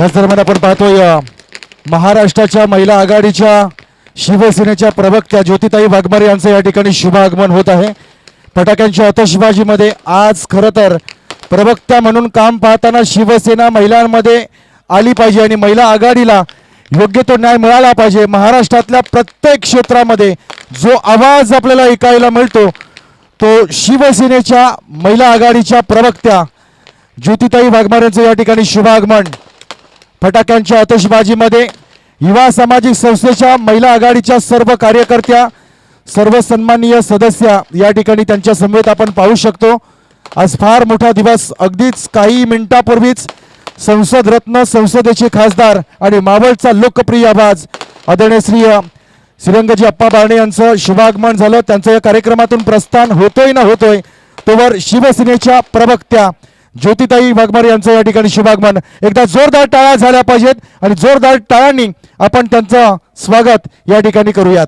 याच दरम्यान आपण पाहतोय महाराष्ट्राच्या महिला आघाडीच्या शिवसेनेच्या प्रवक्त्या ज्योतिताई वाघमारे यांचं या ठिकाणी शुभ आगमन होत आहे. फटाक्यांच्या आतषबाजीमध्ये आज खरं तर प्रवक्त्या म्हणून काम पाहताना शिवसेना महिलांमध्ये आली पाहिजे आणि महिला आघाडीला योग्य तो न्याय मिळाला पाहिजे. महाराष्ट्रातल्या प्रत्येक क्षेत्रामध्ये जो आवाज आपल्याला ऐकायला मिळतो तो शिवसेनेच्या महिला आघाडीच्या प्रवक्त्या ज्योतिताई वाघमारे यांचं या ठिकाणी शुभागमन. फटाक्यांच्या आतषबाजीमध्ये युवा सामाजिक संस्थेच्या महिला आघाडीच्या सर्व कार्यकर्त्या सर्व सन्माननीय सदस्या या ठिकाणी त्यांच्या समवेत आपण पाहू शकतो. आज फार मोठा दिवस अगदीच काही मिनिटापूर्वीच संसद रत्न संसदेचे खासदार आणि मावळचा लोकप्रिय आवाज आदरणीय श्री श्रीरंगजी अप्पा बारणे यांचं शुभागमन झालं. त्यांचं या कार्यक्रमातून प्रस्थान होतोय ना होतोय तोवर शिवसेनेच्या प्रवक्त्या ज्योतिताई वाघमारे यांचं या ठिकाणी शुभागमन. एकदा जोरदार टाळ्या झाल्या पाहिजेत आणि जोरदार टाळ्यांनी आपण त्यांचं स्वागत या ठिकाणी करूयात.